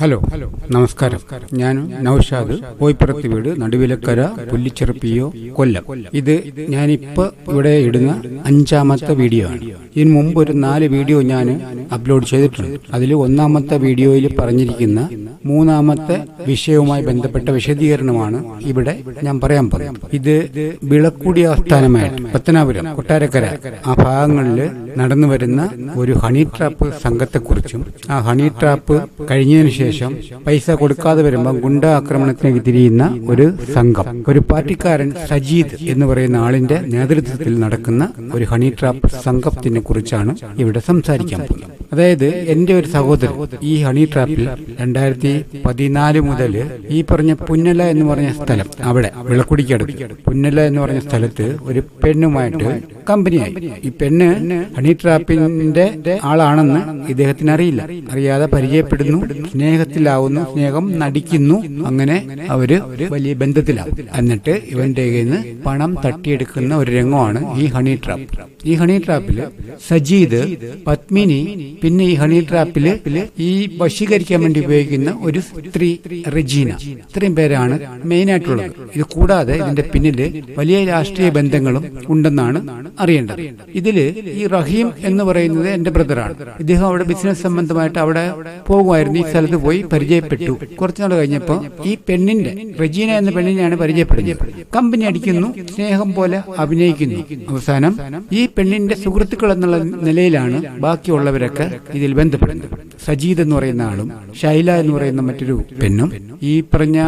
Hello. നമസ്കാരം. ഞാൻ നൌഷാദ് പോയിപ്പുറത്ത് വീട് നടുവിലക്കര പുല്ലിച്ചെറുപ്പിയോ കൊല്ലം. ഇത് ഞാനിപ്പോ ഇവിടെ ഇടുന്ന അഞ്ചാമത്തെ വീഡിയോ ആണ്. ഇതിനു മുമ്പ് ഒരു നാല് വീഡിയോ ഞാൻ അപ്ലോഡ് ചെയ്തിട്ടുണ്ട്. അതിൽ ഒന്നാമത്തെ വീഡിയോയിൽ പറഞ്ഞിരിക്കുന്ന മൂന്നാമത്തെ വിഷയവുമായി ബന്ധപ്പെട്ട വിശദീകരണമാണ് ഇവിടെ ഞാൻ പറയാൻ പോകുന്നത്. ഇത് വിളക്കൂടി ആസ്ഥാനമായിട്ട് പത്തനാപുരം കൊട്ടാരക്കര ആ ഭാഗങ്ങളിൽ നടന്നു വരുന്ന ഒരു ഹണി ട്രാപ്പ് സംഘത്തെക്കുറിച്ചും ആ ഹണി ട്രാപ്പ് കഴിഞ്ഞതിനു ശേഷം പൈസ കൊടുക്കാതെ വരുമ്പോൾ ഗുണ്ട ആക്രമണത്തിന് തിരിയുന്ന ഒരു സംഘം. ഒരു പാർട്ടിക്കാരൻ സജീദ് എന്ന് പറയുന്ന ആളിന്റെ നേതൃത്വത്തിൽ നടക്കുന്ന ഒരു ഹണി ട്രാപ്പ് സംഘത്തിനെ കുറിച്ചാണ് ഇവിടെ സംസാരിക്കാൻ പോകുന്നത്. അതായത് എന്റെ ഒരു സഹോദരൻ ഈ ഹണി ട്രാപ്പിൽ രണ്ടായിരത്തി പതിനാല് മുതൽ ഈ പറഞ്ഞ പുന്നല എന്ന് പറഞ്ഞ സ്ഥലം അവിടെ വിളക്കുടിക്കടുത്ത് പുന്നല എന്ന് പറഞ്ഞ സ്ഥലത്ത് ഒരു പെണ്ണുമായിട്ട് കമ്പനിയായി. ഈ പെണ്ണ് ഹണി ട്രാപ്പിന്റെ ആളാണെന്ന് ഇദ്ദേഹത്തിന് അറിയില്ല അറിയാതെ പരിചയപ്പെടുന്നു സ്നേഹത്തിലാവുന്നു സ്നേഹം നടിക്കുന്നു. അങ്ങനെ അവർ വലിയ ബന്ധത്തിലാവും. എന്നിട്ട് ഇവന്റെ കയ്യിൽ നിന്ന് പണം തട്ടിയെടുക്കുന്ന ഒരു രംഗമാണ് ഈ ഹണി ട്രാപ്പ്. ഈ ഹണി ട്രാപ്പിൽ സജീദ് പത്മിനി പിന്നെ ഈ ഹണി ട്രാപ്പിൽ ഈ വശീകരിക്കാൻ വേണ്ടി ഉപയോഗിക്കുന്ന ഒരു സ്ത്രീ റെജീന. ഇത്രയും പേരാണ് മെയിൻ ആയിട്ടുള്ളത്. ഇത് കൂടാതെ ഇതിന്റെ പിന്നിൽ വലിയ രാഷ്ട്രീയ ബന്ധങ്ങളും ഉണ്ടെന്നാണ് അറിയേണ്ടത്. ഇതിൽ ഈ റഹീം എന്ന് പറയുന്നത് എന്റെ ബ്രദറാണ്. ഇദ്ദേഹം അവിടെ ബിസിനസ് സംബന്ധമായിട്ട് അവിടെ പോകുമായിരുന്നു. ഈ സ്ഥലത്ത് പോയി പരിചയപ്പെട്ടു. കുറച്ചുനാൾ കഴിഞ്ഞപ്പോ ഈ പെണ്ണിന്റെ റെജീന എന്ന പെണ്ണിനെയാണ് പരിചയപ്പെടുന്നത്. കമ്പനി അടിക്കുന്നു സ്നേഹം പോലെ അഭിനയിക്കുന്നു. അവസാനം ഈ പെണ്ണിന്റെ സുഹൃത്തുക്കൾ എന്നുള്ള നിലയിലാണ് ബാക്കിയുള്ളവരൊക്കെ ഇതിൽ ബന്ധപ്പെടുന്നത്. സജീദ് എന്ന് പറയുന്ന ആളും ഷൈല എന്ന് പറയുന്ന മറ്റൊരു പെണ്ണും ഈ പറഞ്ഞ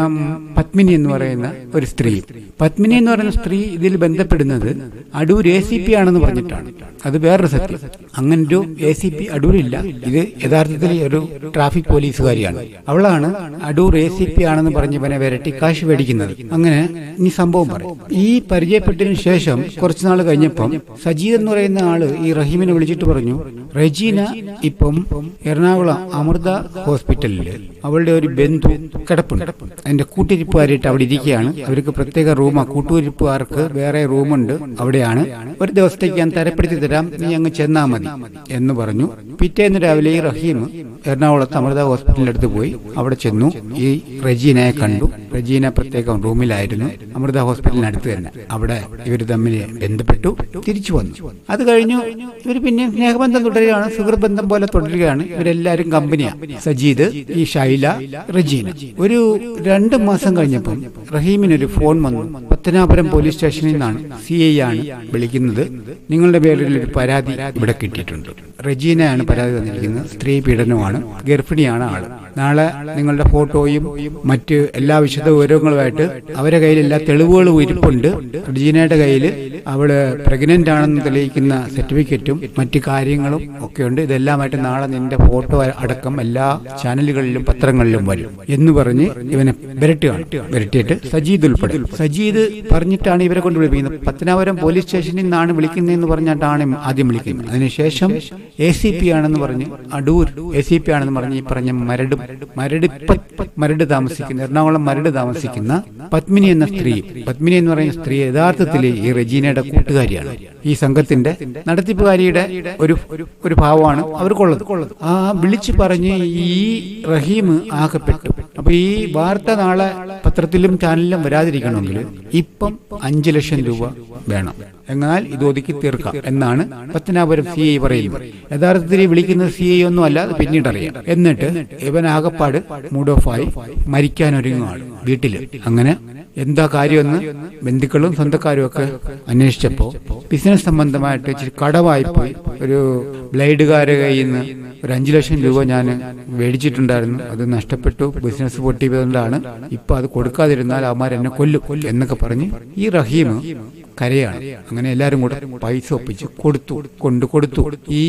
പത്മിനി എന്ന് പറയുന്ന ഒരു സ്ത്രീ പത്മിനി എന്ന് പറയുന്ന സ്ത്രീ ഇതിൽ ബന്ധപ്പെടുന്നത് അടൂർ എ സി പി ആണെന്ന് പറഞ്ഞിട്ടാണ്. അത് വേറൊരു സത്യം. അങ്ങനെ ഒരു എ സി പി അടൂരില്ല. ഇത് യഥാർത്ഥത്തിൽ ഒരു ട്രാഫിക് പോലീസുകാരിയാണ്. അവളാണ് അടൂർ എ സി പി ആണെന്ന് പറഞ്ഞ് ഇവനെ വരട്ടി കാശ് മേടിക്കുന്നത്. അങ്ങനെ ഇനി സംഭവം പറയും. ഈ പരിചയപ്പെട്ടതിന് ശേഷം കുറച്ചു നാൾ കഴിഞ്ഞപ്പം സജീദ് എന്ന് പറയുന്ന ആൾ ഈ റഹീമിനെ വിളിച്ചിട്ട് പറഞ്ഞു റജീന ഇപ്പം എറണാകുളം അമൃത ഹോസ്പിറ്റലിൽ അവളുടെ ഒരു ബന്ധു കിടപ്പുണ്ട്. അതിന്റെ കൂട്ടിരിപ്പുകാരായിട്ട് അവിടെ ഇരിക്കുകയാണ്. അവർക്ക് പ്രത്യേക റൂമാ കൂട്ടുരിപ്പുകാർക്ക് വേറെ റൂമുണ്ട് അവിടെയാണ്. ഒരു ദിവസത്തേക്ക് ഞാൻ തരപ്പെടുത്തി തരാം. നീ അങ്ങ് ചെന്നാ മതി എന്ന് പറഞ്ഞു. പിറ്റേന്ന് രാവിലെ ഈ റഹീം എറണാകുളത്ത് അമൃത ഹോസ്പിറ്റലിന്റെ അടുത്ത് പോയി. അവിടെ ചെന്നു. ഈ റജീനയെ കണ്ടു. റജീന പ്രത്യേകം റൂമിലായിരുന്നു. അമൃത ഹോസ്പിറ്റലിനടുത്ത് തന്നെ. അവിടെ ഇവർ തമ്മിൽ ബന്ധപ്പെട്ടു. തിരിച്ചു വന്നു. അത് കഴിഞ്ഞു ഇവർ പിന്നെ സ്നേഹബന്ധം തുടരുകയാണ്. സുഹൃബന്ധം പോലെ തുടരുകയാണ്. ഇവരെല്ലാരും കമ്പനിയാണ് സജീദ് ഈ ഷൈല റജീന. ഒരു രണ്ട് മാസം കഴിഞ്ഞപ്പോൾ റഹീമിന് ഒരു ഫോൺ വന്നു. പത്തനാപുരം പോലീസ് സ്റ്റേഷനിൽ നിന്നാണ് സി ഐ ആണ് വിളിക്കുന്നത്. നിങ്ങളുടെ പേരിൽ ഒരു പരാതി ഇവിടെ കിട്ടിയിട്ടുണ്ട്. റജീനയാണ് പരാതി തന്നിരിക്കുന്നത്. സ്ത്രീ പീഡനമാണ് ഗർഭിണിയാണ് ആൾ. നാളെ നിങ്ങളുടെ ഫോട്ടോയും മറ്റ് എല്ലാ വിശദ വിവരങ്ങളുമായിട്ട് അവരെ കയ്യിൽ എല്ലാ തെളിവുകളും ഇരിപ്പുണ്ട് റജീനയുടെ കയ്യിൽ അവൾ പ്രഗ്നന്റ് ആണെന്ന് തെളിയിക്കുന്ന സർട്ടിഫിക്കറ്റും മറ്റ് കാര്യങ്ങളും ഒക്കെ ഉണ്ട് ഇതെല്ലാമായിട്ട് നാളെ നിന്റെ ഫോട്ടോ അടക്കം എല്ലാ ചാനലുകളിലും പത്രങ്ങളിലും വരും. എന്ന് പറഞ്ഞ് ഇവനെ വിരട്ടുകയാണ് വിരട്ടിയിട്ട് സജീദ് ഉൾപ്പെടെ. സജീദ് പറഞ്ഞിട്ടാണ് ഇവരെ കൊണ്ട് വിളിപ്പിക്കുന്നത് പത്തനാപുരം പോലീസ് സ്റ്റേഷനിൽ നിന്നാണ് വിളിക്കുന്നതെന്ന് പറഞ്ഞിട്ടാണ് ആദ്യം വിളിക്കുന്നത്. അതിനുശേഷം എ സി പി ആണെന്ന് പറഞ്ഞ് അടൂർ എ സി പി ആണെന്ന് പറഞ്ഞ് ഈ പറഞ്ഞ മരട് മരട് മരട് താമസിക്കുന്ന എറണാകുളം മരട് താമസിക്കുന്ന പത്മിനി എന്ന സ്ത്രീ. പത്മിനി എന്ന് പറയുന്ന സ്ത്രീ യഥാർത്ഥത്തിൽ ഈ റെജീനയുടെ കൂട്ടുകാരിയാണ്. ഈ സംഘത്തിന്റെ നടത്തിപ്പുകാരിയുടെ ഒരു ഒരു ഭാവമാണ് അവർക്കുള്ളത് ആ വിളിച്ചു പറഞ്ഞ് ഈ റഹീം ആകപ്പെട്ടു. അപ്പൊ ഈ വാർത്ത നാളെ പത്രത്തിലും ചാനലിലും വരാതിരിക്കണമെങ്കിൽ ഇപ്പം അഞ്ചു ലക്ഷം രൂപ വേണം. എന്നാൽ ഇത് ഒതുക്കി തീർക്കാം എന്നാണ് പത്തനാപുരം സി ഐ പറയുന്നത്. യഥാർത്ഥത്തിൽ വിളിക്കുന്ന സി ഐ ഒന്നും അല്ല പിന്നീട് അറിയാം. എന്നിട്ട് ഇവൻ ആകപ്പാട് മൂഡ് ഓഫ് ആയി മരിക്കാൻ ഒരുങ്ങുകയാണ് വീട്ടിൽ. അങ്ങനെ എന്താ കാര്യമെന്ന് ബന്ധുക്കളും സ്വന്തക്കാരും ഒക്കെ അന്വേഷിച്ചപ്പോൾ ബിസിനസ് സംബന്ധമായിട്ട് ഇച്ചിരി കടവായിപ്പോയി ഒരു ബ്ലേഡുകാരെ കയ്യിൽ നിന്ന് ഒരു അഞ്ചു ലക്ഷം രൂപ ഞാൻ മേടിച്ചിട്ടുണ്ടായിരുന്നു. അത് നഷ്ടപ്പെട്ടു. ബിസിനസ് പൊട്ടിയതുകൊണ്ടാണ് ഇപ്പൊ അത് കൊടുക്കാതിരുന്നാൽ അവന്മാർ എന്നെ കൊല്ലും എന്നൊക്കെ പറഞ്ഞ് ഈ റഹീം കരയാണ്. അങ്ങനെ എല്ലാരും കൂടെ പൈസ ഒപ്പിച്ച് കൊടുത്തു കൊണ്ട് കൊടുത്തു. ഈ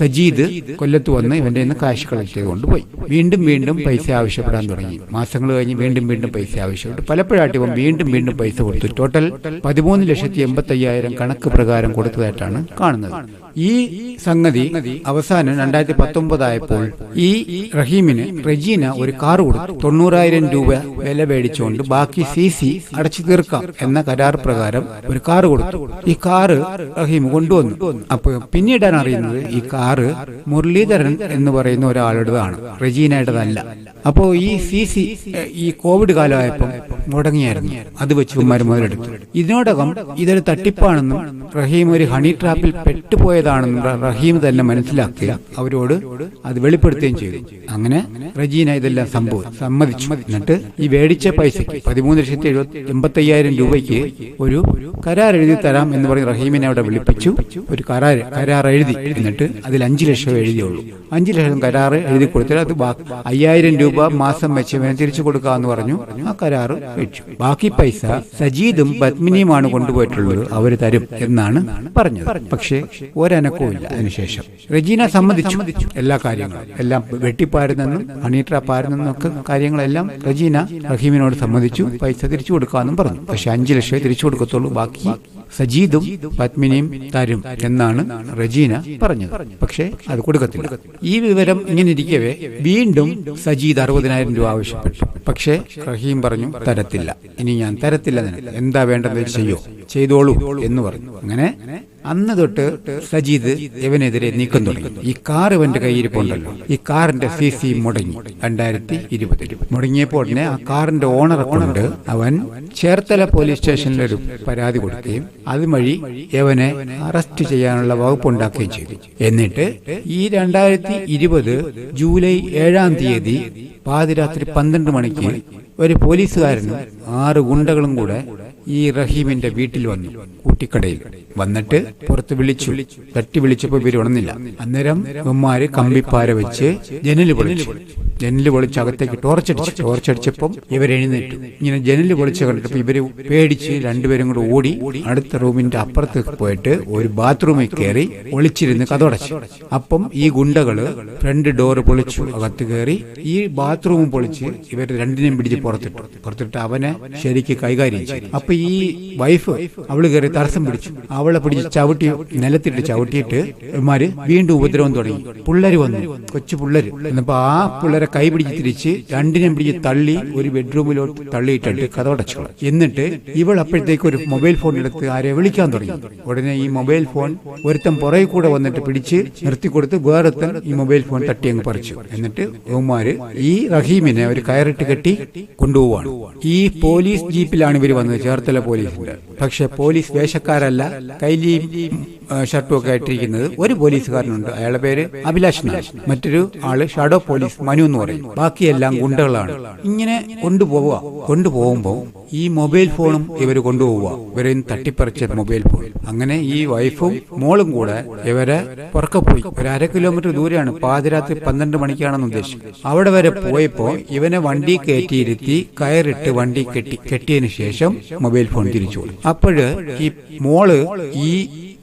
സജീദ് കൊല്ലത്ത് വന്ന് ഇവന്റെ നിന്ന് കാശ് കളക്ട് ചെയ്ത് കൊണ്ടുപോയി വീണ്ടും വീണ്ടും പൈസ ആവശ്യപ്പെടാൻ തുടങ്ങി. മാസങ്ങൾ കഴിഞ്ഞ് വീണ്ടും വീണ്ടും പൈസ ആവശ്യപ്പെട്ടു പലപ്പോഴായിട്ട് ഇവൻ വീണ്ടും വീണ്ടും പൈസ കൊടുത്തു. ടോട്ടൽ പതിമൂന്ന് ലക്ഷത്തി എൺപത്തി അയ്യായിരം കണക്ക് പ്രകാരം കൊടുത്തതായിട്ടാണ് കാണുന്നത്. ഈ സംഗതി അവസാനം രണ്ടായിരത്തി പത്തൊമ്പതായപ്പോൾ ഈ റഹീമിന് റജീന ഒരു കാർ കൊടുത്തു. തൊണ്ണൂറായിരം രൂപ വില മേടിച്ചുകൊണ്ട് ബാക്കി സി സി അടച്ചു തീർക്കാം എന്ന കരാർ പ്രകാരം ഒരു കാർ കൊടുത്തു. ഈ കാറ് റഹീം കൊണ്ടുവന്നു. അപ്പൊ പിന്നീടാണ് അറിയുന്നത് ഈ കാറ് മുരളീധരൻ എന്ന് പറയുന്ന ഒരാളുടേതാണ് റെജീനയുടേതല്ല. അപ്പോ ഈ സി സി ഈ കോവിഡ് കാലമായപ്പോ മുടങ്ങിയായിരുന്നു. അത് വെച്ച് ഉമ്മാര് മുതലെടുത്തു. ഇതിനോടകം ഇതൊരു തട്ടിപ്പാണെന്നും റഹീം ഒരു ഹണി ട്രാപ്പിൽ പെട്ടുപോയതാണെന്നും റഹീം തന്നെ മനസ്സിലാക്കി അവരോട് അത് വെളിപ്പെടുത്തുകയും ചെയ്തു. അങ്ങനെ റജീന ഇതെല്ലാം സംഭവം സമ്മതിച്ചു. എന്നിട്ട് ഈ വേടിച്ച പൈസയ്ക്ക് പതിമൂന്ന് ലക്ഷത്തി എഴുപത്തി എൺപത്തി രൂപയ്ക്ക് ഒരു കരാർ എഴുതി തരാം എന്ന് പറഞ്ഞ് റഹീമിനെ അവിടെ വിളിപ്പിച്ചു. ഒരു കരാർ കരാർ എഴുതി എന്നിട്ട് അതിൽ അഞ്ചു ലക്ഷം എഴുതിയുള്ളൂ. അഞ്ചു ലക്ഷം കരാർ എഴുതി കൊടുത്താൽ അത് അയ്യായിരം രൂപ മാസം വെച്ച് തിരിച്ചു കൊടുക്കാന്ന് പറഞ്ഞു. ആ കരാർ വെച്ചു. ബാക്കി പൈസ സജീദും പത്മിനിയുമാണ് കൊണ്ടുപോയിട്ടുള്ളത് അവർ തരും എന്നാണ് പറഞ്ഞത്. പക്ഷേ ഒരനക്കവും ഇല്ല. അതിനുശേഷം റജീന സമ്മതിച്ചു. എല്ലാ കാര്യങ്ങളും എല്ലാം വെട്ടിപ്പാരുന്നെന്നും ഹണി ട്രാപ്പാരുന്നെന്നും ഒക്കെ കാര്യങ്ങളെല്ലാം റജീന റഹീമിനോട് സമ്മതിച്ചു. പൈസ തിരിച്ചു കൊടുക്കാന്നും പറഞ്ഞു. പക്ഷെ അഞ്ചു ലക്ഷം തിരിച്ചു കൊടുക്കത്തുള്ളൂ. ബാക്കി സജീദും പത്മിനിയും തരും എന്നാണ് റജീന പറഞ്ഞത്. പക്ഷേ അത് കൊടുക്കത്തില്ല. ഈ വിവരം ഇങ്ങനെ ഇരിക്കവേ വീണ്ടും സജീദ് അറുപതിനായിരം രൂപ ആവശ്യപ്പെട്ടു. പക്ഷേ റഹീം പറഞ്ഞു തരത്തില്ല. ഇനി ഞാൻ തരത്തില്ല എന്താ വേണ്ടത് ചെയ്യോ? ചെയ്തോളൂ എന്ന് പറഞ്ഞു. അങ്ങനെ അന്ന് തൊട്ട് സജീദ് ഇവനെതിരെ നീക്കം തുടങ്ങി. ഈ കാർ ഇവന്റെ കയ്യിരിപ്പുണ്ടല്ലോ. ഈ കാറിന്റെ സി സി മുടങ്ങി. രണ്ടായിരത്തി ഇരുപതിൽ. മുടങ്ങിയപ്പോൾ ആ കാറിന്റെ ഓണർ കൊണ്ട് അവൻ ചേർത്തല പോലീസ് സ്റ്റേഷനിൽ ഒരു പരാതി കൊടുക്കുകയും അതുവഴി ഇവനെ അറസ്റ്റ് ചെയ്യാനുള്ള വകുപ്പ് ഉണ്ടാക്കുകയും ചെയ്തു. എന്നിട്ട് ഈ രണ്ടായിരത്തി ഇരുപത് ജൂലൈ ഏഴാം തീയതി പാതിരാത്രി പന്ത്രണ്ട് മണിക്ക് ഒരു പോലീസുകാരനും ആറ് ഗുണ്ടകളും കൂടെ ഈ റഹീമിന്റെ വീട്ടിൽ വന്നു കൂട്ടിക്കടയിൽ വന്നിട്ട് പുറത്ത് വിളിച്ചു. തട്ടി വിളിച്ചപ്പോ ഇവർ ഉണർന്നില്ല. അന്നേരം ഉമ്മാര് കമ്പിപ്പാര വെച്ച് ജനൽ പൊളിച്ചു ജനൽ പൊളിച്ച് അകത്തേക്ക് ടോർച്ചടിച്ചു ടോർച്ചടിച്ചപ്പം ഇവർ എഴുന്നേറ്റു. ഇങ്ങനെ ജനൽ പൊളിച്ച് കണ്ടിട്ടപ്പോൾ ഇവർ പേടിച്ച് രണ്ടുപേരും കൂടെ ഓടി അടുത്ത റൂമിന്റെ അപ്പുറത്ത് പോയിട്ട് ഒരു ബാത്റൂമിൽ കയറി ഒളിച്ചിരുന്ന് കഥടച്ചു. അപ്പം ഈ ഗുണ്ടകൾ ഫ്രണ്ട് ഡോറ് പൊളിച്ചു അകത്ത് കയറി ഈ ബാത്റൂം പൊളിച്ച് ഇവർ രണ്ടിനെയും പിടിച്ച് പുറത്തിട്ടു. പുറത്തിട്ട് അവനെ ശരിക്ക് കൈകാര്യം ചെയ്തു. അപ്പൊ ഈ വൈഫ് അവൾ കയറി തടസ്സം പിടിച്ചു. അവളെ പിടിച്ച് ചവിട്ടി നിലത്തിട്ട് ചവിട്ടിയിട്ട് ഇവന്മാര് വീണ്ടും ഉപദ്രവം തുടങ്ങി. പിള്ളേര് വന്നു. കൊച്ചു പിള്ളേര്. എന്നപ്പോ ആ പിള്ളേരെ കൈ പിടിച്ച് തിരിച്ച് രണ്ടിനെയും പിടിച്ച് തള്ളി ഒരു ബെഡ്റൂമിലോട്ട് തള്ളിയിട്ടിട്ട് കഥവടച്ചു എന്നിട്ട് ഇവൾ അപ്പോഴത്തേക്ക് ഒരു മൊബൈൽ ഫോൺ എടുത്ത് ആരെ വിളിക്കാൻ തുടങ്ങി. ഉടനെ ഈ മൊബൈൽ ഫോൺ ഒരുത്തൻ പുറകെ കൂടെ വന്നിട്ട് പിടിച്ച് നിർത്തിക്കൊടുത്ത് വേറൊരുത്തൻ ഈ മൊബൈൽ ഫോൺ തട്ടി അങ്ങ് പറിച്ചു. എന്നിട്ട് ഇവന്മാര് ഈ റഹീമിനെ ഒരു കയറിട്ട് കെട്ടി കൊണ്ടുപോവാണ്. ഈ പോലീസ് ജീപ്പിലാണ് ഇവർ വന്നത് ചേർത്തല പോലീസിന്റെ. പക്ഷെ പോലീസ് വേഷക്കാരല്ല കൈലിയും ആ, ഷർട്ടും ഒക്കെ ആയിട്ടിരിക്കുന്നത് ഒരു പോലീസുകാരനുണ്ട്. അയാളുടെ പേര് അഭിലാഷ് മറ്റൊരു ആൾ ഷാഡോ പോലീസ് മനു എന്ന് പറയും. ബാക്കിയെല്ലാം ഗുണ്ടകളാണ്. ഇങ്ങനെ കൊണ്ടുപോവുക. കൊണ്ടുപോകുമ്പോൾ ഈ മൊബൈൽ ഫോണും ഇവർ കൊണ്ടുപോവുക. ഇവരെ തട്ടിപ്പറിച്ച മൊബൈൽ ഫോൺ. അങ്ങനെ ഈ വൈഫും മോളും കൂടെ ഇവരെ പുറക്കെ പോയി. ഒരു അര കിലോമീറ്റർ ദൂരെയാണ്. പാതിരാത്രി പന്ത്രണ്ട് മണിക്കാണെന്ന് ഉദ്ദേശിച്ചത് അവിടെ വരെ പോയപ്പോ ഇവനെ വണ്ടി കയറ്റിയിരുത്തി കയറിട്ട് വണ്ടി കെട്ടി കെട്ടിയതിനു ശേഷം മൊബൈൽ ഫോൺ തിരിച്ചു അപ്പോഴ് ഈ മോൾ ഈ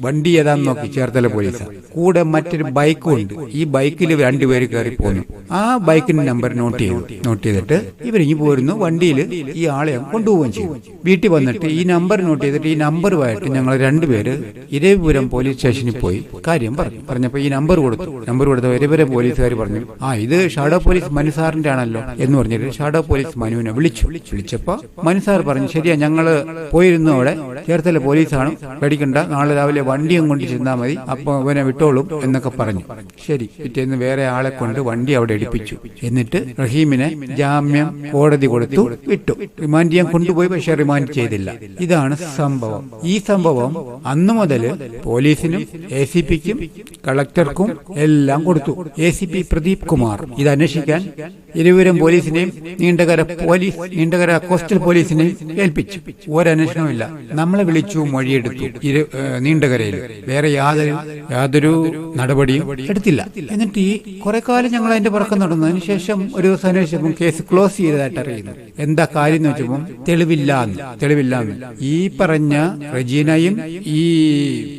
വണ്ടി ഏതാന്ന് നോക്കി ചേർത്തല പോലീസ്. കൂടെ മറ്റൊരു ബൈക്കും ഉണ്ട്. ഈ ബൈക്കിൽ രണ്ടുപേര് കയറി പോന്നു. ആ ബൈക്കിന്റെ നമ്പർ നോട്ട് ചെയ്തു. നോട്ട് ചെയ്തിട്ട് ഇവരിങ്ങി പോരുന്നു. വണ്ടിയിൽ ഈ ആളെ കൊണ്ടുപോവുകയും ചെയ്തു. വീട്ടിൽ വന്നിട്ട് ഈ നമ്പർ നോട്ട് ചെയ്തിട്ട് ഈ നമ്പറുമായിട്ട് ഞങ്ങൾ രണ്ടുപേര് ഇരവിപുരം പോലീസ് സ്റ്റേഷനിൽ പോയി കാര്യം പറഞ്ഞു. പറഞ്ഞപ്പോ ഈ നമ്പർ കൊടുത്തു. നമ്പർ കൊടുത്ത ഇരവിപുരം പോലീസുകാർ പറഞ്ഞു ആ ഇത് ഷാഡോ പോലീസ് മനുസാറിന്റെ ആണല്ലോ എന്ന് പറഞ്ഞിട്ട് ഷാഡോ പോലീസ് മനുവിനെ വിളിച്ചു. വിളിച്ചപ്പോ മനുസാർ പറഞ്ഞു ശരിയാ ഞങ്ങൾ പോയിരുന്നു അവിടെ. ചേർത്തല പോലീസാണ്. പേടിക്കണ്ട. നാളെ രാവിലെ വണ്ടിയും കൊണ്ട് ചെന്നാൽ മതി. അപ്പൊ അവനെ വിട്ടോളും എന്നൊക്കെ പറഞ്ഞു. ശരി പിറ്റേന്ന് വേറെ ആളെ കൊണ്ട് വണ്ടി അവിടെ എടുപ്പിച്ചു എന്നിട്ട് റഹീമിനെ ജാമ്യം കോടതി കൊടുത്തു വിട്ടു. റിമാൻഡ് ചെയ്യാൻ കൊണ്ടുപോയി പക്ഷെ റിമാൻഡ് ചെയ്തില്ല. ഇതാണ് സംഭവം. ഈ സംഭവം അന്നു മുതൽ പോലീസിനും എ സി പിക്കും കളക്ടർക്കും എല്ലാം കൊടുത്തു. A C P Pradeep Kumar. ഇത് അന്വേഷിക്കാൻ ഇരുവരും പോലീസിനെയും നീണ്ടകര പോലീസ് നീണ്ടകര കോസ്റ്റൽ പോലീസിനെയും ഏൽപ്പിച്ചു. ഒരന്വേഷണവുമില്ല. നമ്മളെ വിളിച്ചു മൊഴിയെടുത്തു. ഇരു നീണ്ടകരയിൽ വേറെ യാതൊരു യാതൊരു നടപടിയും എടുത്തില്ല. എന്നിട്ട് ഈ കുറെ കാലം ഞങ്ങൾ അതിന്റെ പുറക്കം നടന്നതിന് ശേഷം ഒരു ദിവസം അന്വേഷിച്ചപ്പോൾ കേസ് ക്ലോസ് ചെയ്തതായിട്ട് അറിയുന്നു. എന്താ കാര്യം എന്ന് വെച്ചപ്പോൾ തെളിവില്ലാന്ന് തെളിവില്ലാന്ന്. ഈ പറഞ്ഞ റജീനയും ഈ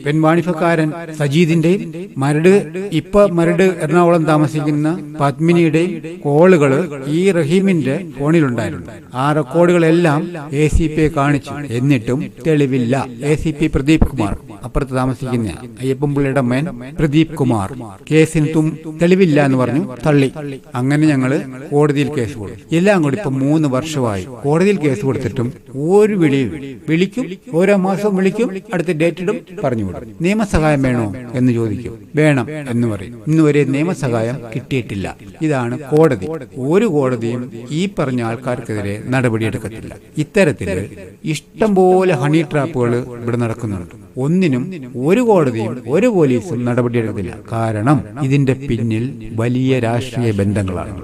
പെൺവാണിഫക്കാരൻ സജീദിന്റെയും മരട് ഇപ്പൊ മരട് എറണാകുളം താമസിക്കുന്ന പത്മിനിയുടെയും കോളുകൾ ഈ റഹീമിന്റെ ഫോണിലുണ്ടായിരുന്നു. ആ റെക്കോർഡുകളെല്ലാം എ സി പി കാണിച്ചു. എന്നിട്ടും തെളിവില്ല. A C P Pradeep Kumar അപ്പുറത്ത് തൊട്ടടുത്ത് താമസിക്കുന്ന അയ്യപ്പൻപിള്ളയുടെ മേൻ പ്രദീപ് കുമാർ. കേസിന് തും തെളിവില്ല എന്ന് പറഞ്ഞു തള്ളി. അങ്ങനെ ഞങ്ങൾ കോടതിയിൽ കേസ് കൊടുത്തു. എല്ലാം കൂടി ഇപ്പൊ മൂന്ന് വർഷമായി കോടതിയിൽ കേസ് കൊടുത്തിട്ടും ഒരു വിളിയും വിളിക്കും ഓരോ മാസവും വിളിക്കും അടുത്ത ഡേറ്റ് ഇടും പറഞ്ഞു വിടും. നിയമസഹായം വേണോ എന്ന് ചോദിക്കും. വേണം എന്ന് പറയും. ഇന്ന് വരെ നിയമസഹായം കിട്ടിയിട്ടില്ല. ഇതാണ് കോടതി. ഒരു കോടതിയും ഈ പറഞ്ഞ ആൾക്കാർക്കെതിരെ നടപടിയെടുക്കത്തില്ല. ഇത്തരത്തിൽ ഇഷ്ടം പോലെ ഹണി ട്രാപ്പുകൾ ഇവിടെ നടക്കുന്നുണ്ട്. ഒന്നിനും ഒരു കോടതിയും ഒരു പോലീസും നടപടിയെടുക്കില്ല കാരണം ഇതിന്റെ പിന്നിൽ വലിയ രാഷ്ട്രീയ ബന്ധങ്ങളാണ്.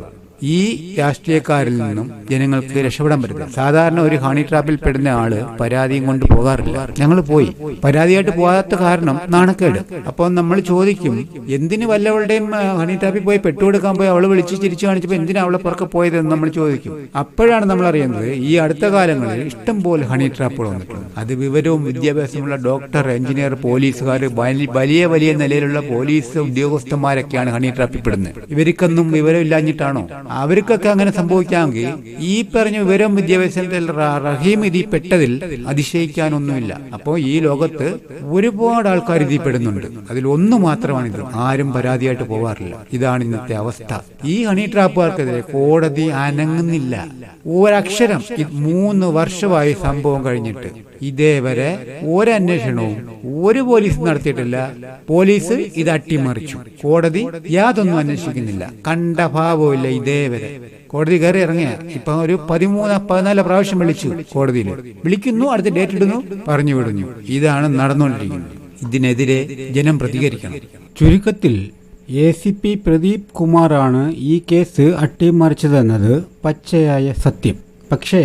ഈ രാഷ്ട്രീയക്കാരിൽ നിന്നും ജനങ്ങൾക്ക് രക്ഷപ്പെടാൻ പറ്റില്ല. സാധാരണ ഒരു ഹണി ട്രാപ്പിൽ പെടുന്ന ആൾ പരാതിയും കൊണ്ട് പോകാറില്ല. ഞങ്ങൾ പോയി. പരാതിയായിട്ട് പോകാത്ത കാരണം നാണക്കേട്. അപ്പോൾ നമ്മൾ ചോദിക്കും എന്തിന് വല്ലവളുടെയും ഹണി ട്രാപ്പിൽ പോയി പെട്ടുകൊടുക്കാൻ പോയി അവൾ വിളിച്ച് ചിരിച്ചു കാണിച്ചപ്പോൾ എന്തിനാ അവളെ പുറക്കെ പോയതെന്ന് നമ്മൾ ചോദിക്കും. അപ്പോഴാണ് നമ്മൾ അറിയുന്നത് ഈ അടുത്ത കാലങ്ങളിൽ ഇഷ്ടം പോലെ ഹണി ട്രാപ്പുകൾ വന്നിട്ടുണ്ട്. അത് വിവരവും വിദ്യാഭ്യാസമുള്ള ഡോക്ടർ എഞ്ചിനീയർ പോലീസുകാർ വലിയ വലിയ നിലയിലുള്ള പോലീസ് ഉദ്യോഗസ്ഥന്മാരൊക്കെയാണ് ഹണി ട്രാപ്പിൽ പെടുന്നത്. ഇവർക്കൊന്നും വിവരമില്ലാഞ്ഞിട്ടാണോ? അവർക്കൊക്കെ അങ്ങനെ സംഭവിക്കാമെങ്കിൽ ഈ പറഞ്ഞ വിവരം വിദ്യാഭ്യാസത്തിൽ റഹീം ഇതിൽ പെട്ടതിൽ അതിശയിക്കാനൊന്നുമില്ല. അപ്പോൾ ഈ ലോകത്ത് ഒരുപാട് ആൾക്കാർ ഇതിൽ പെടുന്നുണ്ട് അതിൽ ഒന്ന് മാത്രമാണ് ഇത് ആരും പരാതിയായിട്ട് പോവാറില്ല. ഇതാണ് ഇന്നത്തെ അവസ്ഥ. ഈ ഹണി ട്രാപ്പുകാർക്കെതിരെ കോടതി അനങ്ങുന്നില്ല. ഒരക്ഷരം മൂന്ന് വർഷമായി സംഭവം കഴിഞ്ഞിട്ട്. ഇതേവരെ ഒരന്വേഷണവും ഒരു പോലീസ് നടത്തിയിട്ടില്ല. പോലീസ് ഇത് അട്ടിമറിച്ചു. കോടതി യാതൊന്നും അന്വേഷിക്കുന്നില്ല. കണ്ട ഭാവമില്ല ഇതേവരെ. കോടതി കയറി ഇറങ്ങിയ ഇപ്പൊ ഒരു പതിമൂന്ന് പതിനാല് പ്രാവശ്യം വിളിച്ചു കോടതിയിൽ വിളിക്കുന്നു അടുത്ത ഡേറ്റ് ഇടുന്നു പറഞ്ഞു വിടുന്നു. ഇതാണ് നടന്നുകൊണ്ടിരിക്കുന്നത്. ഇതിനെതിരെ ജനം പ്രതികരിക്കണം. ചുരുക്കത്തിൽ എ സി പി പ്രദീപ് കുമാറാണ് ഈ കേസ് അട്ടിമറിച്ചതെന്നത് പച്ചയായ സത്യം. പക്ഷേ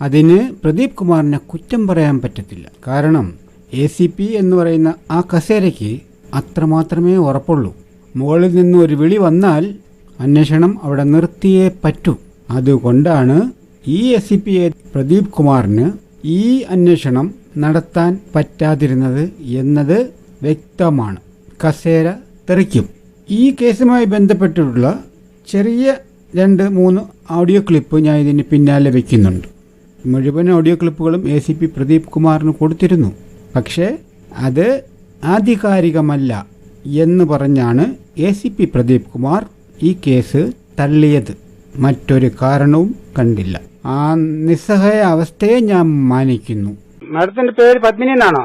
അതിന് പ്രദീപ് കുമാറിനെ കുറ്റം പറയാൻ പറ്റത്തില്ല. കാരണം എ സി പി എന്ന് പറയുന്ന ആ കസേരയ്ക്ക് അത്രമാത്രമേ ഉറപ്പുള്ളൂ. മുകളിൽ നിന്ന് ഒരു വിളി വന്നാൽ അന്വേഷണം അവിടെ നിർത്തിയേ പറ്റൂ. അതുകൊണ്ടാണ് ഈ എസ് സി പി പ്രദീപ് കുമാറിന് ഈ അന്വേഷണം നടത്താൻ പറ്റാതിരുന്നത് എന്നത് വ്യക്തമാണ്. കസേര തെറിക്കും. ഈ കേസുമായി ബന്ധപ്പെട്ടിട്ടുള്ള ചെറിയ രണ്ട് മൂന്ന് ഓഡിയോ ക്ലിപ്പ് ഞാൻ ഇതിന് പിന്നാലെ വെക്കുന്നുണ്ട്. മുഴുവൻ ഓഡിയോ ക്ലിപ്പുകളും എ സി പി പ്രദീപ് കുമാറിന് കൊടുത്തിരുന്നു. പക്ഷേ അത് ആധികാരികമല്ല എന്ന് പറഞ്ഞാണ് A C P Pradeep Kumar ഈ കേസ് തള്ളിയത്. മറ്റൊരു കാരണവും കണ്ടില്ല. ആ നിസ്സഹായ അവസ്ഥയെ ഞാൻ മാനിക്കുന്നു. മാഡത്തിന്റെ പേര് പത്മിനി എന്നാണോ?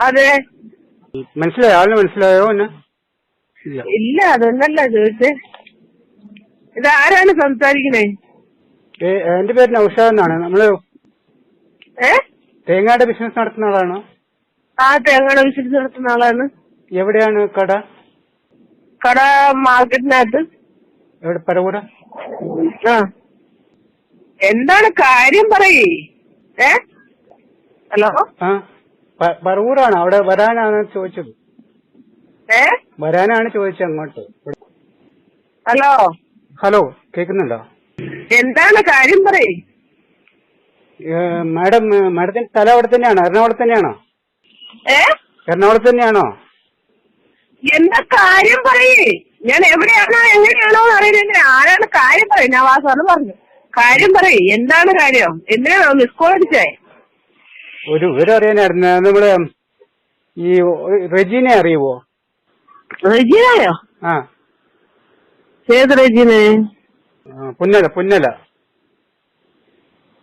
അതെ. മനസ്സിലായോ? ആളിന് മനസ്സിലായോ എന്നെ ഇല്ല അതൊന്നല്ല ചോദിച്ചേ ഇത് ആരാണ് സംസാരിക്കണേ? എന്റെ പേര് നൌഷാദ് എന്നാണ്. നമ്മൾ തേങ്ങയുടെ ബിസിനസ് നടത്തുന്ന ആളാണോ? ആ തേങ്ങയുടെ ബിസിനസ് നടത്തുന്ന ആളാണ്. എവിടെയാണ് കട? കട മാർക്കറ്റിനകത്ത്. എവിടെ പരവൂര? ആ. എന്താണ് കാര്യം പറയേ. ഏ? ഹലോ? ആ പറവൂരാണ്? അവിടെ വരാനാണ് ചോദിച്ചത്. ഏ? വരാനാണ് ചോദിച്ചത് അങ്ങോട്ട്. ഹലോ? ഹലോ കേൾക്കുന്നുണ്ടോ എന്താണ് കാര്യം പറയേ. മാഡം മാഡത്തിന്റെ സ്ഥലം അവിടെ തന്നെയാണോ? എറണാകുളത്ത് തന്നെയാണോ? ഏ? എറണാകുളത്ത് തന്നെയാണോ? എന്താ കാര്യം പറയേ. ഞാൻ എവിടെയാണോ എങ്ങനെയാണോ എന്ന് അറിയുന്നില്ല ആരാണ് കാര്യം പറയും? ഞാൻ വാസാന്ന് പറഞ്ഞു. കാര്യം പറയേ. എന്താണ് കാര്യം? എന്തിനാണോ മിസ് കോൾ അടിച്ചേ? ഒരു വിവരം അറിയാനായിരുന്നു നമ്മൾ ഈ റെജീനെ അറിയുവോ? റെജീനയോ? ആ. ഏത് റെജീന്? പുന്നല പുന്നല.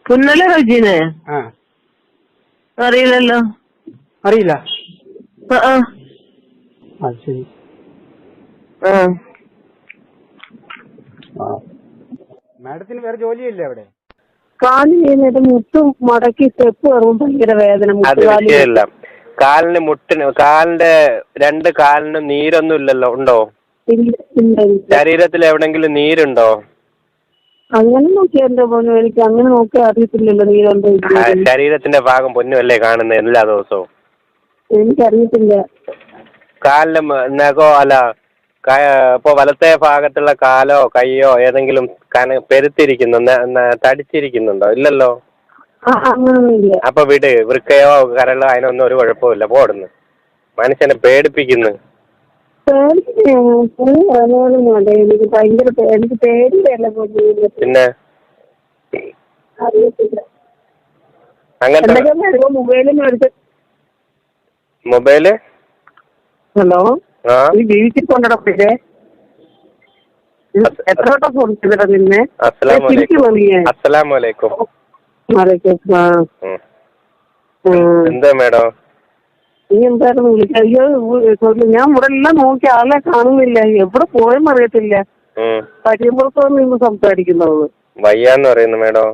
പുന്നല റെജീന് ആ. അറിയില്ലല്ലോ. അറിയില്ല. ശരി. മാഡത്തിന് വേറെ ജോലിയില്ലേ അവിടെ? കാൽ ചെയ്യുന്നിട്ട് മുട്ടും മടക്കി സ്റ്റെപ്പ് കയറുമ്പോൾ ഭയങ്കര വേദന കാലിന് മുട്ടിന് കാലിന്റെ രണ്ട് കാലിനും നീരൊന്നും ഇല്ലല്ലോ ഉണ്ടോ? ശരീരത്തിൽ എവിടെങ്കിലും നീരുണ്ടോ? അങ്ങനെ നോക്കിയാ എന്റെ പൊന്നു എനിക്ക് അങ്ങനെ നോക്കാൻ അറിയത്തില്ലല്ലോ നീ ആ, ശരീരത്തിന്റെ ഭാഗം പൊന്നുമല്ലേ കാണുന്നത് എല്ലാ ദിവസവും? എനിക്കറിയത്തില്ല. കാലിലും നഖോ അല്ല ക- ഇപ്പൊ വലത്തെ ഭാഗത്തുള്ള കാലോ കൈയോ ഏതെങ്കിലും കന പെരുത്തിരിക്കുന്നു ന- ന- തടിച്ചിരിക്കുന്നുണ്ടോ? ഇല്ലല്ലോ? ആ അങ്ങനൊന്നും ഇല്ല അപ്പൊ വിട് വൃക്കയോ കരളോ അതിനൊന്നും ഒരു കുഴപ്പമില്ല പോടുന്നു മനുഷ്യനെ പേടിപ്പിക്കുന്നു. എനിക്ക് ഭയങ്കര എനിക്ക് പിന്നെ അങ്ങനത്തെ മൊബൈൽ? ഹലോ? നീ ജീവിച്ചിട്ടുണ്ടോ എത്ര വട്ടം ഫോൺ ചെയ്തിട്ടാ നിന്നെ. എന്താ മേഡം? നീ എന്തായിരുന്നു വിളിക്കുക അയ്യോ ഞാൻ ഇവിടെ എല്ലാം നോക്കി ആളെ കാണുന്നില്ല. എവിടെ പോയെന്ന് അറിയത്തില്ല. പരിയമ്പുറത്താണ് നിന്ന് സംസാരിക്കുന്നത്. വയ്യാന്ന് പറയുന്നു മേഡം.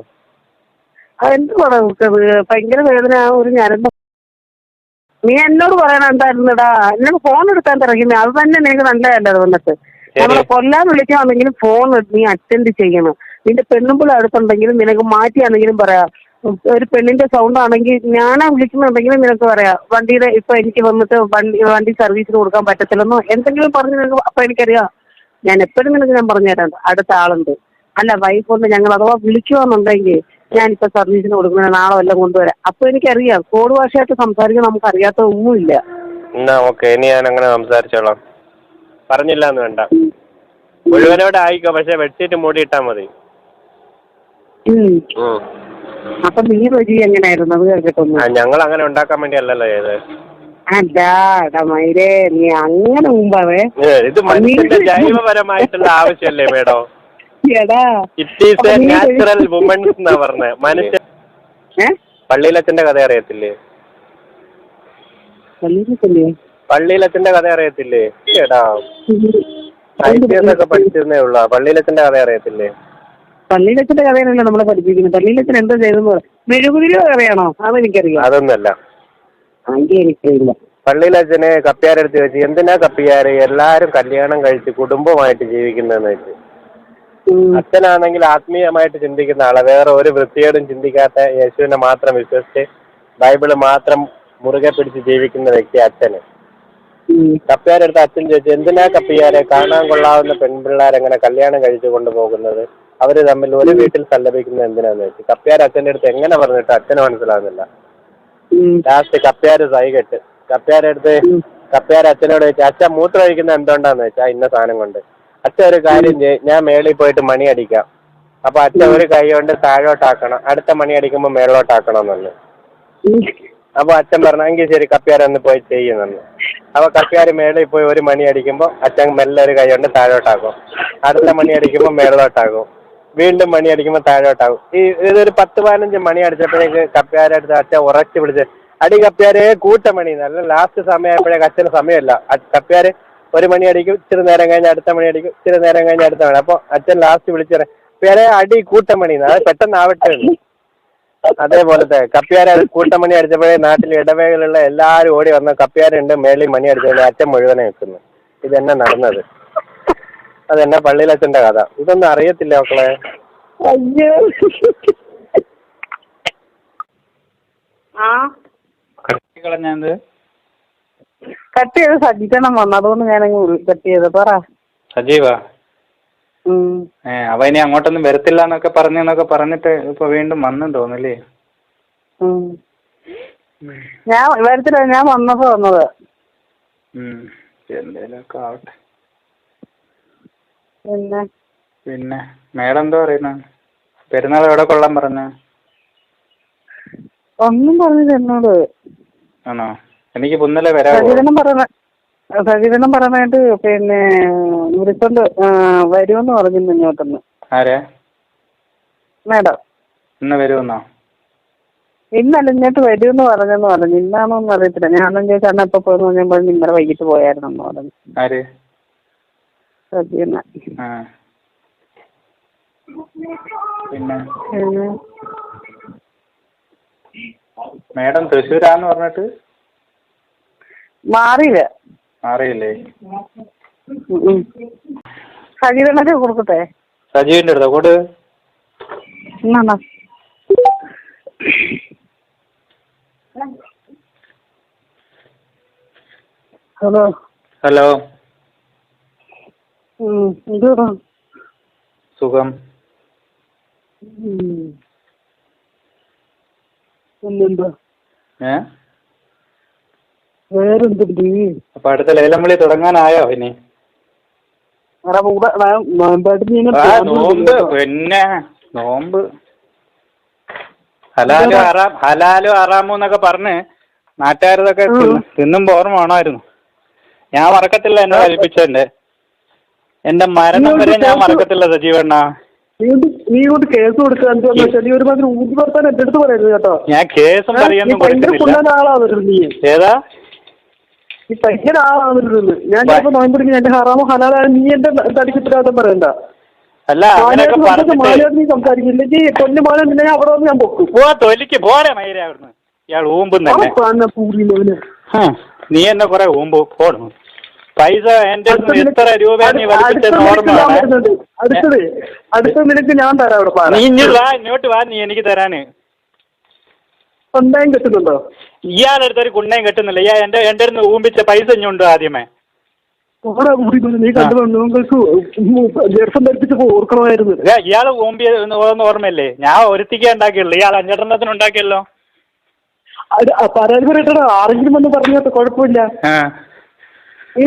എന്ത് നമുക്കത് ഭയങ്കര വേദന ആ ഒരു ഞരമ്പ്. നീ എന്നോട് പറയണ എന്തായിരുന്നടാ? എന്നോട് ഫോൺ എടുക്കാൻ തിരക്കുന്നേ അത് തന്നെ നിനക്ക് നല്ലതല്ല അത് വന്നിട്ട്. നമ്മളെ കൊല്ലാൻ വിളിക്കാമെങ്കിലും ഫോൺ നീ അറ്റൻഡ് ചെയ്യണം. നിന്റെ പെണ്ണുമ്പിള അടുത്തുണ്ടെങ്കിലും നിനക്ക് മാറ്റിയാണെങ്കിലും പറയാം. ഒരു പെണ്ണിന്റെ സൗണ്ട് ആണെങ്കിൽ ഞാനാ വിളിക്കുന്നുണ്ടെങ്കിൽ നിനക്ക് പറയാം വണ്ടിയുടെ ഇപ്പൊ എനിക്ക് വന്നിട്ട് വണ്ടി വണ്ടി സർവീസിന് കൊടുക്കാൻ പറ്റത്തില്ലെന്നോ? എന്തെങ്കിലും പറഞ്ഞു നിനക്ക് അപ്പൊ എനിക്കറിയാം. ഞാൻ എപ്പോഴും നിനക്ക് ഞാൻ പറഞ്ഞു പറഞ്ഞുതരാം അടുത്ത ആളുണ്ട്. അല്ല വൈഫ് കൊണ്ട് ഞങ്ങൾ അഥവാ വിളിക്കുവാന്നുണ്ടെങ്കിൽ ഞാനിപ്പോ സർവീസിന് കൊടുക്കുന്ന നാളെ വല്ലതും കൊണ്ടുവരാം. അപ്പൊ എനിക്കറിയാം. കോഡ് ഭാഷയായിട്ട് സംസാരിക്കാൻ നമുക്ക് അറിയാത്ത ഒന്നുമില്ല എന്നാ ഓക്കെ ഇനി ഞാൻ അങ്ങനെ സംസാരിച്ചോളാം. പറഞ്ഞില്ല എന്ന് വേണ്ട. മുഴുവനോടെ ആയിക്കോ പക്ഷെ വെട്ടിയിട്ട് മൂടിയിട്ടാ മതി. അപ്പൊ നീ രുചി എങ്ങനെയായിരുന്നു അത് കേട്ടിട്ടൊന്നും. ഞങ്ങൾ അങ്ങനെ ഉണ്ടാക്കാൻ വേണ്ടി അല്ലല്ലോ ചെയ്ത് മൈരേ നീ അങ്ങനെ മുമ്പാവേ. ഇത് മനുഷ്യന്റെ ജൈവപരമായിട്ടുള്ള ആവശ്യമല്ലേ മേഡം? എടാ it is a natural women's എന്നാ പറഞ്ഞത് മനുഷ്യൻ ഏ? പള്ളിയിലച്ഛന്റെ കഥ അറിയത്തില്ലേ? പള്ളിയിലച്ചന്റെ കഥ അറിയത്തില്ലേ? എടാ ഐ ടി എസ് ഒക്കെ പഠിച്ചിരുന്നേ ഉള്ള. പള്ളിയിലച്ഛന്റെ കഥ അറിയത്തില്ലേ? പള്ളിയിലച്ഛന്റെ കഥയാണല്ലോ നമ്മളെ പഠിപ്പിക്കുന്നത്? പള്ളിയിലച്ഛൻ എന്താ ചെയ്തെന്ന് പറയാം മെഴുകുതിരിയോ കഥയാണോ? അതെനിക്കറിയാം അതൊന്നല്ല അതിന്റെ എനിക്കറിയില്ല. പള്ളിയിലച്ഛന് കപ്പിയാരെടുത്ത് വെച്ച് എന്തിനാ കപ്പിയാര് എല്ലാരും കല്യാണം കഴിച്ച് കുടുംബമായിട്ട് ജീവിക്കുന്നതെന്ന് വെച്ച്. ഉം. അച്ഛനാണെങ്കിൽ ആത്മീയമായിട്ട് ചിന്തിക്കുന്ന ആളെ. വേറെ ഒരു വൃത്തിയോടും ചിന്തിക്കാത്ത യേശുവിനെ മാത്രം വിശ്വസിച്ച് ബൈബിൾ മാത്രം മുറുകെ പിടിച്ച് ജീവിക്കുന്ന വ്യക്തി അച്ഛന്. ഉം. കപ്പിയാരെടുത്ത് അച്ഛൻ ചോദിച്ചു എന്തിനാ കപ്പിയാരെ? കാണാൻ കൊള്ളാവുന്ന പെൺപിള്ളേരെങ്ങനെ കല്യാണം കഴിച്ചു കൊണ്ടുപോകുന്നത്? അവർ തമ്മിൽ ഒരു വീട്ടിൽ സല്ലപിക്കുന്നത് എന്തിനാന്ന് വെച്ചു കപ്പ്യാർ അച്ഛന്റെ അടുത്ത് എങ്ങനെ പറഞ്ഞിട്ട് അച്ഛന് മനസ്സിലാവുന്നില്ല. ലാസ്റ്റ് കപ്പ്യാര് സൈകെട്ട് കപ്പ്യാരെടുത്ത് കപ്പ്യാർ അച്ഛനോട് ചോദിച്ചു അച്ഛൻ മൂത്രം ഒഴിക്കുന്നത് എന്തുകൊണ്ടാന്ന് വെച്ചാ ഇന്ന സാധനം കൊണ്ട്. അച്ഛൻ ഒരു കാര്യം ചെയ്യ് ഞാൻ മേളിൽ പോയിട്ട് മണി അടിക്കാം. അപ്പൊ അച്ഛൻ ഒരു കൈ കൊണ്ട് താഴോട്ടാക്കണം. അടുത്ത മണി അടിക്കുമ്പോൾ മേളിലോട്ടാക്കണം എന്നു ഉം. അപ്പൊ അച്ഛൻ പറഞ്ഞു എങ്കിൽ ശരി കപ്പ്യാർ ഒന്ന് പോയി ചെയ്യുന്നെന്ന് അപ്പൊ കപ്പ്യാർ മേളിൽ പോയി ഒരു മണി അടിക്കുമ്പോൾ അച്ഛൻ മെല്ലെ ഒരു കൈ കൊണ്ട് താഴോട്ടാക്കും. അടുത്ത മണി അടിക്കുമ്പോൾ മേളിലോട്ടാക്കും. വീണ്ടും മണി അടിക്കുമ്പോൾ താഴോട്ടാകും ഈ ഇതൊരു പത്ത് പതിനഞ്ച് മണി അടിച്ചപ്പോഴേക്ക് കപ്പ്യാരെടുത്ത് അച്ഛൻ ഉറച്ചു പിടിച്ച് അടി കപ്പ്യാരെ കൂട്ടമണി നല്ല ലാസ്റ്റ് സമയമായപ്പോഴേക്ക് അച്ഛന് സമയമില്ല. കപ്പ്യാര് ഒരു മണി അടിക്കും ഇച്ചിരി നേരം കഴിഞ്ഞ് അടുത്ത മണി അടിക്കും ഇച്ചിരി നേരം കഴിഞ്ഞ് അടുത്ത മണി. അപ്പോൾ അച്ഛൻ ലാസ്റ്റ് വിളിച്ചറ കപ്പ്യാരെ അടി കൂട്ടമണി അത് പെട്ടെന്ന് ആവട്ടെ. അതേപോലത്തെ കപ്പ്യാരെ കൂട്ടമണി അടിച്ചപ്പോഴേ നാട്ടിൽ ഇടവേളയുള്ള എല്ലാവരും ഓടി വന്ന കപ്പ്യാരുണ്ട് മേളിൽ മണി അടിച്ചത് അച്ഛൻ മുഴുവനെ നിൽക്കുന്നു. ഇതെന്നെ നടന്നത്? അതെന്നെ പള്ളിയിലച്ഛന്റെ കഥ? ഇതൊന്നും അറിയത്തില്ല മക്കളെ? അയ്യോ. കളഞ്ഞത് കട്ട് ചെയ്ത് സജ്ജനം വന്നു. അതുകൊണ്ട് അങ്ങ് കട്ട് ചെയ്ത് പറ. സജീവ. ഏ അവ ഇനി അങ്ങോട്ടൊന്നും വരത്തില്ല എന്നൊക്കെ പറഞ്ഞെന്നൊക്കെ പറഞ്ഞിട്ട് ഇപ്പൊ വീണ്ടും വന്നു തോന്നില്ലേ. ഞാൻ വരത്തില്ല. ഞാൻ വന്നപ്പോ വന്നത്. ഉം. എന്തേലൊക്കെ ആവട്ടെ. പിന്നെ? പിന്നെ. മേഡം എന്തോ പറയുന്നു. പെരുന്നാൾ എവിടെ കൊള്ളാൻ പറഞ്ഞ? ഒന്നും പറഞ്ഞില്ല എന്നോട്. ആണോ? എനിക്ക് ഇന്നലെ വരാമോ സജീവനം പറഞ്ഞ സജീവനം പറഞ്ഞിട്ട് പിന്നെ വിളിച്ചോണ്ട് വരുമെന്ന് പറഞ്ഞു മുന്നോട്ടൊന്ന്. ആരെ? മേഡം. ഇന്ന് വരുമെന്നോ? ഇന്നല്ല ഇങ്ങോട്ട് വരുമെന്ന് പറഞ്ഞെന്ന് പറഞ്ഞു. ഇന്നാണോന്ന് അറിയത്തില്ല. ഞാനും ചോദിച്ചാൽ അണ്ണ എപ്പോ പോയെന്ന് പറഞ്ഞപ്പോൾ ഇന്നലെ വൈകിട്ട് പോയായിരുന്നു പറഞ്ഞു. ആര്? ആ. പിന്നെ? മേഡം തൃശ്ശൂരാന്ന് പറഞ്ഞിട്ട്? മാറിയില്ല? മാറിയില്ലേ. സജീവനൊക്കെ കൊടുക്കട്ടെ? സജീവിന്റെ അടുത്തോ. കൊടു ഹലോ. ഹലോ. എന്തുവാ സുഖം. പിന്നെന്താ? ഏ? വേറെന്തുണ്ട് അപ്പൊ അടുത്ത ലേലം വിളി തുടങ്ങാനായോ ഇനി? നോമ്പ് പിന്നെ നോമ്പ്. ഹലാലും അറാം ഹലാലോ അറാമോ എന്നൊക്കെ പറഞ്ഞ് നാട്ടുകാരതൊക്കെ തിന്നും പോർമ്മ ഓർമ്മ വേണമായിരുന്നു. ഞാൻ മറക്കത്തില്ല എന്നെ വലിപ്പിച്ചതിന്റെ എന്റെ മരണം വരെ ഞാൻ മറക്കത്തില്ല സജീവണ്ണ നീ ഇങ്ങോട്ട് കേസ് കൊടുക്കുക എന്താന്ന് വെച്ചാൽ നീ ഒരുമാതിരി ഊതി വർത്താൻ എന്റെ അടുത്ത് പറയരുത് കേട്ടോ. ഞാൻ കേസും നീ ആളാവരുത് ഏതാ? നീ ഭയങ്കര ആളാവരുത് ഞാൻ ചിലപ്പോ നോയമ്പെടുക്കുന്ന എന്റെ ഹറാമോ ഹലാലായ നീ എന്റെ തടിക്കിട്ടാട്ടം പറയണ്ട. അല്ല നീ സംസാരിക്കില്ലെങ്കിൽ പൊന്നു മാല നിന്നെ ഞാൻ അവിടെ വന്ന് ഞാൻ പൊക്കും. പോവാ തൊലിക്ക് പോരെ മൈര അവിടുന്ന്. ഇയാൾ ഊമ്പും തന്നെ. കാണുന്ന പൂരിമവന് നീ എന്നെ കൊറേ ഊമ്പ് പോടുന്നു. പൈസ എന്റെ അടുത്ത് എത്ര രൂപ നീ വലിപ്പിച്ചെന്ന് ഓർമ്മയാണ് അടുത്തത് അടുത്ത നിനക്ക് ഞാൻ തരാം അവിടെ പാറ നീ വാ ഇങ്ങോട്ട് വാ നീ എനിക്ക് തരാന്. സ്വന്തം കിട്ടുന്നുണ്ടോ? ഇയാളെടുത്ത് ഒരു കുണ്ണയും കെട്ടുന്നില്ല. ഇയാൾ എന്റെ എന്റെ അടുത്ത് ഊമ്പിച്ച പൈസ ഇഞ്ഞുണ്ടോ ആദ്യമേ. കൂടി നീ കണ്ടു നിങ്ങൾക്ക് ദിവസം ധരിപ്പിച്ചപ്പോ ഓർക്കണമായിരുന്നു. ഇതാ, ഇയാൾ ഓമ്പി ഓർമ്മയല്ലേ? ഞാൻ ഒരുത്തിക്കേ ഉണ്ടാക്കിയുള്ളൂ. ഇയാൾ അഞ്ചെണ്ണത്തിന് ഉണ്ടാക്കിയല്ലോ. പരാതി പറയട്ടോ ആരെങ്കിലും വന്ന് പറഞ്ഞാൽ കുഴപ്പമില്ല. ഈ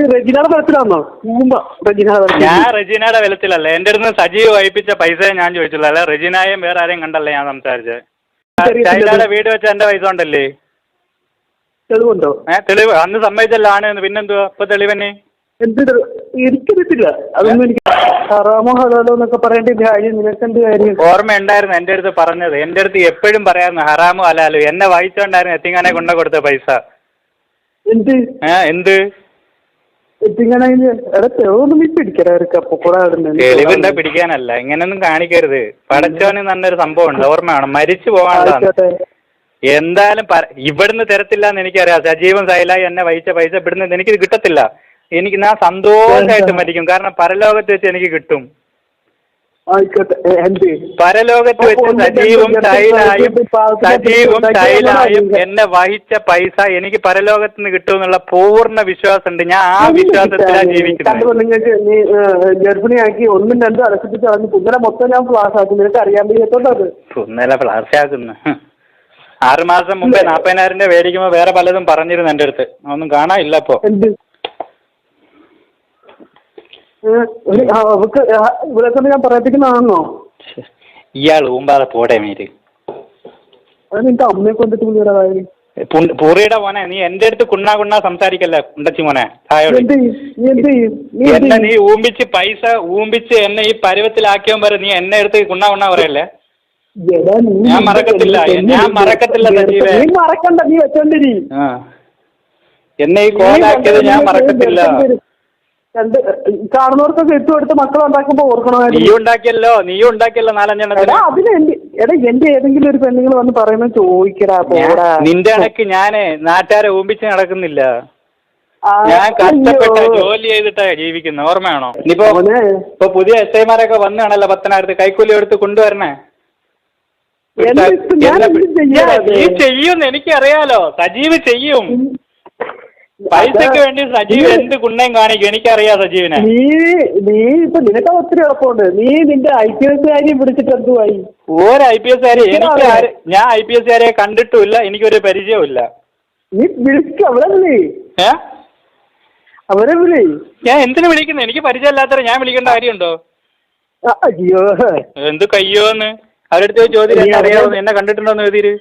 ഊമ്പ റെജിനാടെ ഞാൻ റെജിനയുടെ വെലത്തിലല്ല എന്റെ അടുത്ത് സജീവ് വായിപ്പിച്ച പൈസ ഞാൻ ചോദിച്ചില്ല അല്ല റെജിനായും വേറെ ആരെയും കണ്ടല്ല ഞാൻ സംസാരിച്ചത് ചൈനയുടെ വീട് വെച്ച എന്റെ പൈസ ഉണ്ടല്ലേ? തെളിവുണ്ടോ? ഏ തെളിവ്. അന്ന് സമ്മതിച്ചല്ല ആണ് പിന്നെന്തുവാ? ഇപ്പൊ തെളിവന്നെ? എന്ത് തെളിവ്? എനിക്കറിയത്തില്ല. അതൊന്നും എനിക്ക് ഹറാമോ ഹലാലോ എന്നൊക്കെ പറയേണ്ട കാര്യം നിനക്ക് എന്ത് കാര്യം? ഓർമ്മ ഉണ്ടായിരുന്നു എന്റെ അടുത്ത് പറഞ്ഞത്. എന്റെ അടുത്ത് എപ്പോഴും പറയായിരുന്നു ഹറാമോ ഹലാലോ. എന്നെ വായിച്ചോണ്ടായിരുന്നു എത്തിങ്ങാനെ കൊണ്ട കൊടുത്ത പൈസ. എന്ത്? ഏഹ് എന്ത് എത്തിങ്ങനെ എടാ തെളിവൊന്നും നീ പിടിക്കടാ പൊക്കോടാ തെളിവുണ്ട പിടിക്കാനല്ല. ഇങ്ങനൊന്നും കാണിക്കരുത്. പടച്ചോന് നല്ലൊരു സംഭവം ഉണ്ട് ഓർമ്മ വേണം മരിച്ചു പോകാനുള്ളതാണ്. എന്തായാലും ഇവിടുന്ന് തരത്തില്ല എന്ന് എനിക്കറിയാം. സജീവൻ സൈലായി എന്നെ വഹിച്ച പൈസ ഇവിടുന്ന് എനിക്ക് കിട്ടത്തില്ല. എനിക്ക് ഞാൻ സന്തോഷമായിട്ട് മരിക്കും. കാരണം പരലോകത്ത് വെച്ച് എനിക്ക് കിട്ടും. ആയിക്കോട്ടെ. എന്ത്? പരലോകത്ത് വെച്ച് സജീവും ശൈലായും സജീവും ശൈലായും എന്നെ വഹിച്ച പൈസ എനിക്ക് പരലോകത്ത് നിന്ന് കിട്ടുമെന്നുള്ള പൂർണ വിശ്വാസമുണ്ട്. ഞാൻ ആ വിശ്വാസത്തിലാണ് ജീവിക്കുന്നത്. നിങ്ങൾക്ക് നീ ഗർഭിണിയാക്കി ഒന്നും രണ്ടും അടച്ചിട്ട് കളഞ്ഞു കുന്നല മൊത്തം ഞാൻ ഫ്ലാഷ് ആക്കുന്നു. നിനക്ക് അറിയാൻ വയ്യത്തോണ്ടത് ഇന്നലെ ഫ്ലാഷാക്കുന്നു ആറ് മാസം മുമ്പേ നാൽപ്പതിനായിരം രൂപ മേടിക്കുമ്പോ വേറെ പലതും പറഞ്ഞിരുന്നു എന്റെ അടുത്ത്. ഒന്നും കാണാനില്ല ഇപ്പൊ. ഒരു- അവക്ക് ഇവിടെ കൊണ്ട് ഞാൻ പറയിപ്പിക്കുന്നതാണോ? ഇയാൾ ഊമ്പാതെ പോടെ മീര്. അത് നിന്റെ അമ്മയെ കൊണ്ടിട്ട് പുള്ളിയുടെ കാര്യം. പൂറിയുടെ മോനെ നീ എന്റെ അടുത്ത് കുണ്ണാ കുണ്ണാ സംസാരിക്കല്ലേ കുണ്ടച്ചി മോനെ എന്നെ നീ? ഊമ്പിച്ച് പൈസ ഊമ്പിച്ച് എന്നെ ഈ പരുവത്തിലാക്കിയവൻ വരെ നീ എന്നെ അടുത്ത് കുണ്ണാ കുണ്ണാ പറയല്ലേ? ഞാൻ മറക്കത്തില്ല. ഞാൻ മറക്കത്തില്ല മറക്കണ്ട നീ വെച്ചോണ്ടിരി. എന്നെ ഈ കോലാക്കിയത് ഞാൻ മറക്കത്തില്ല. രണ്ട് കാണുന്നവർക്കൊക്കെ ഇട്ട് കൊടുത്ത് മക്കൾ ഉണ്ടാക്കുമ്പോ നീ ഓർക്കണമായിരുന്നു ഉണ്ടാക്കിയല്ലോ നീ ഉണ്ടാക്കിയല്ലോ എടാ നാലഞ്ചെണ്ണത്തിന് അതിന് എന്റെ എടാ എന്റെ ഏതെങ്കിലും ഒരു പെണ്ണുങ്ങൾ വന്ന് പറയുന്നത് ചോദിക്കടാ പോടാ. നിന്റെ കണക്ക് ഞാനേ നാട്ടുകാരെ ഊമ്പിച്ച് നടക്കുന്നില്ല. ആ, ഞാൻ കഷ്ടപ്പെട്ട് അയ്യോ. ജോലി ചെയ്തിട്ടാ ജീവിക്കുന്നത് ഓർമ്മയാണോ? ഇനിയിപ്പോ മോനെ, ഇപ്പൊ പുതിയ എസ് ഐമാരൊക്കെ വന്നാണല്ലോ പത്തനായിരത്തി കൈക്കൂലി എടുത്ത് കൊണ്ടുവരണേ? ഇപ്പൊ ഞാൻ എന്ത് നീ ചെയ്യുമെന്ന് എനിക്കറിയാലോ സജീവ് ചെയ്യും. പൈസക്ക് വേണ്ടി സജീവ് എന്ത് ഗുണ്ണയും കാണിക്കും? എനിക്കറിയാം സജീവിനെ. നീ നീ ഇപ്പൊ നിനക്ക് ഒത്തിരി എളുപ്പമുണ്ട് നീ നിന്റെ ഐ പി എസ് കാര്യം പിടിച്ചിട്ട് എന്തുവായി ഒരു ഐ പി എസ് കാരെ എനിക്ക്. ആര്- ഞാൻ ഐ പി എസ് കാരെ കണ്ടിട്ടുമില്ല. എനിക്കൊരു പരിചയമില്ല നീ വിളിക്ക് അവളെ വിളി. ഏ? അവരെ വിളി. ഞാൻ എന്തിനു വിളിക്കുന്നു? എനിക്ക് പരിചയമില്ലാത്തവരെ ഞാൻ വിളിക്കേണ്ട കാര്യമുണ്ടോ? ആ, അയ്യോ. എന്ത് കയ്യോന്ന്? അവരുടെ അടുത്ത് ചോദ്യം എന്നെ അവരെ- അറിയാവുന്ന എന്നെ കണ്ടിട്ടുണ്ടോന്ന് എഴുതിര്